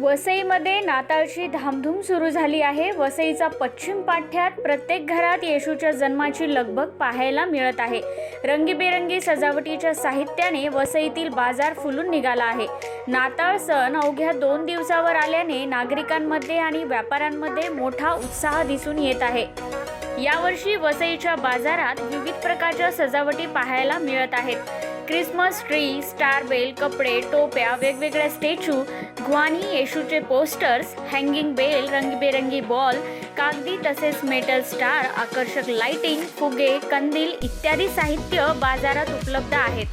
वसईमध्ये नाताळची धामधूम सुरू झाली आहे. वसईचा पश्चिम पाठ्यात प्रत्येक घरात येशूच्या जन्माची लगबग पाहायला मिळत आहे. रंगीबेरंगी सजावटीच्या साहित्याने वसईतील बाजार फुलून निघाला आहे. नाताळ सण अवघ्या दोन दिवसावर आल्याने नागरिकांमध्ये आणि व्यापाऱ्यांमध्ये मोठा उत्साह दिसून येत आहे. यावर्षी वसईच्या बाजारात विविध प्रकारच्या सजावटी पाहायला मिळत आहेत. क्रिसमस ट्री स्टार बेल कपडे टोप्या वेगवेगळ्या स्टॅच्यू ग्वानी येशूचे पोस्टर्स हँगिंग बेल रंगीबेरंगी बॉल कागदी तसेच मेटल स्टार आकर्षक लाइटिंग फुगे कंदील इत्यादी साहित्य बाजारात उपलब्ध आहेत.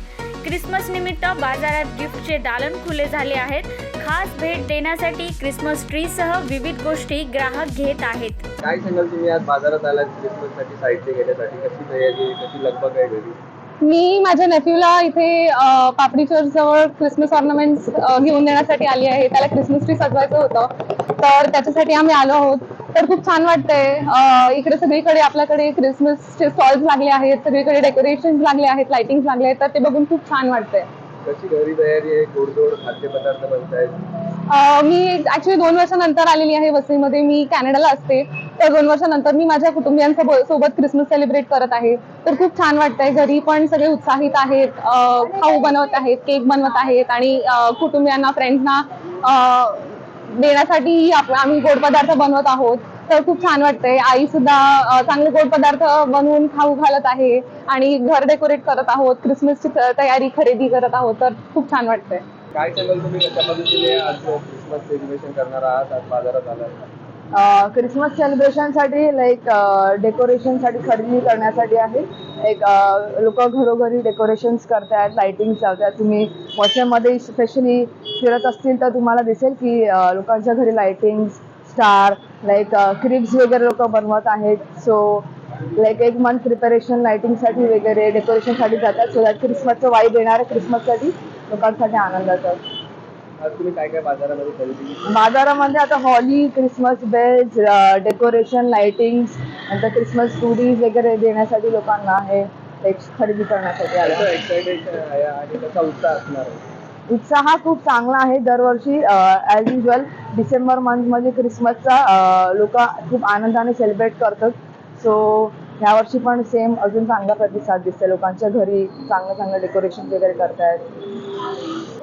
क्रिसमस निमित्त बाजारात गिफ्टचे दालन खुले झाले आहेत. खास भेट देण्यासाठी क्रिसमस ट्रीसह विविध गोष्टी ग्राहक घेत आहेत. काय सांगाल तुम्ही? आज बाजारात आलात क्रिसमससाठी साहित्य घेण्यासाठी कशी तयारी कशी लगबग आहे घरी? मी माझ्या नेफ्यूला इथे अ, पापडी चर्च जवळ क्रिसमस ऑर्नामेंट्स घेऊन देण्यासाठी आली आहे. त्याला क्रिसमस ट्री सजवायचं होतं. तर त्याच्यासाठी आम्ही आलो आहोत. तर खूप छान वाटतंय. अ, इकडे सगळीकडे आपल्याकडे क्रिसमसचे स्टॉल्स लागले आहेत. सगळीकडे डेकोरेशन लागले आहेत लाइटिंग लागले आहेत. तर ते बघून खूप छान वाटतंय. कशी घरी तयारी आहे? गोडधोड खाद्यपदार्थ बनतायत? मी ऍक्च्युली दोन वर्षानंतर आलेली आहे वसईमध्ये. मी कॅनडाला असते. तर दोन वर्षानंतर मी माझ्या कुटुंबियांसोबत सोबत क्रिसमस सेलिब्रेट करत आहे. तर खूप छान वाटतंय. घरी पण सगळे उत्साहित आहेत. खाऊ बनवत आहेत केक बनवत आहेत आणि कुटुंबियांना फ्रेंड्सना देण्यासाठी आम्ही गोड पदार्थ बनवत आहोत. तर खूप छान वाटतंय. आई सुद्धा चांगले गोड पदार्थ बनवून खाऊ घालत आहे आणि घर डेकोरेट करत आहोत क्रिसमसची तयारी खरेदी करत आहोत तर खूप छान वाटतंय. काय सांगाल तुम्ही? कशा पद्धतीने आज क्रिसमस सेलिब्रेशन करणार आहात आज बाजारात क्रिसमस सेलिब्रेशनसाठी लाईक डेकोरेशनसाठी खरेदी करण्यासाठी आहे. एक लोक घरोघरी डेकोरेशन्स करतायत लाइटिंग लावतात तुम्ही वॉट्सअपमध्ये स्पेशली फिरत असतील तर तुम्हाला दिसेल की लोकांच्या घरी लाइटिंग स्टार लाईक क्रिप्स वगैरे लोक बनवत आहेत. सो लाईक एक मंथ प्रिपरेशन लाइटिंगसाठी वगैरे डेकोरेशनसाठी जातात. सो दॅट क्रिसमसचं वाईब येणार आहे क्रिसमससाठी लोकांसाठी आनंदाचं. तुम्ही काय काय बाजारामध्ये खरेदी केली? बाजारामध्ये आता holly Christmas bells decoration lightings नंतर क्रिसमस स्टुडीज वगैरे देण्यासाठी लोकांना आहे. खरेदी करण्यासाठी आलं एक्साइटेड आहे आणि कसा उत्साह असणार आहे? उत्साह खूप चांगला आहे. दरवर्षी ॲज युजल डिसेंबर मंथमध्ये क्रिसमसचा लोक खूप आनंदाने सेलिब्रेट करतात. सो ह्यावर्षी पण सेम अजून चांगला प्रतिसाद दिसते लोकांच्या घरी चांगलं चांगलं डेकोरेशन वगैरे करतायत.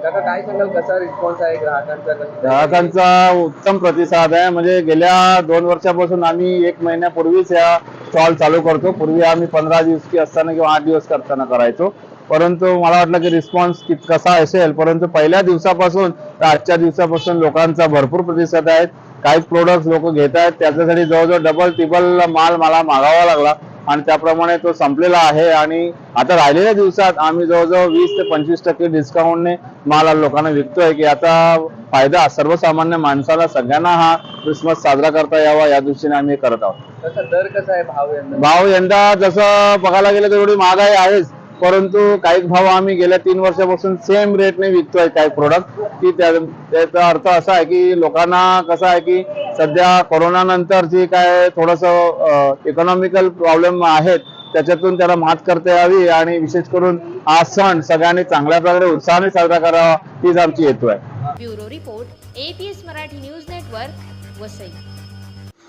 काका काय सांगाल? कसा रिस्पॉन्स आहे ग्राहकांचा? ग्राहकांचा उत्तम प्रतिसाद आहे. म्हणजे गेल्या दोन वर्षापासून आम्ही एक महिन्यापूर्वीच या स्टॉल चालू करतो. पूर्वी आम्ही पंधरा दिवस की असताना किंवा आठ दिवस करताना करायचो. परंतु मला वाटलं की रिस्पॉन्स कित कसा असेल? परंतु पहिल्या दिवसापासून तर आजच्या दिवसापासून लोकांचा भरपूर प्रतिसाद आहे काही प्रोडक्ट लोक घेत आहेत. त्याच्यासाठी जवळजवळ डबल टिबल माल मला मागावा लागला. आणि त्याप्रमाणे तो संपलेला आहे. आणि आता राहिलेल्या दिवसात आम्ही जवळजवळ वीस ते पंचवीस टक्के डिस्काउंटने माल लोकांना विकतोय. की आता फायदा सर्वसामान्य माणसाला सगळ्यांना हा क्रिसमस साजरा करता यावा या दृष्टीने आम्ही करत आहोत. दर कसा आहे? भाव यंदा? भाव यंदा जसं बघायला गेलं तर एवढी महागाई आहेच. परंतु काही भाव आम्ही गेल्या तीन वर्षापासून सेम रेटने विकतोय काही प्रोडक्ट की त्या त्याचा अर्थ असा आहे की लोकांना कसं आहे की सध्या कोरोना नंतर जी काय थोडस इकॉनॉमिकल प्रॉब्लेम आहेत त्याच्यातून त्याला मात करता यावी आणि विशेष करून हा सण सगळ्यांनी चांगल्या प्रकारे उत्साहाने साजरा करावा हीच आमची हेतू आहे. Bureau report APS Marathi news network Vasai.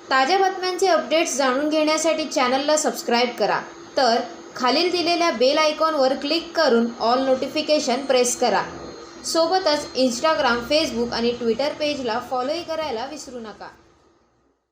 ताज्या बातम्यांचे अपडेट्स जाणून घेण्यासाठी चॅनलला सबस्क्राईब करा. तर खालील दिलेल्या बेल आयकॉनवर क्लिक करून ऑल नोटिफिकेशन प्रेस करा. सोबतच इंस्टाग्राम फेसबुक आणि ट्विटर पेजला फॉलोही करायला विसरू नका.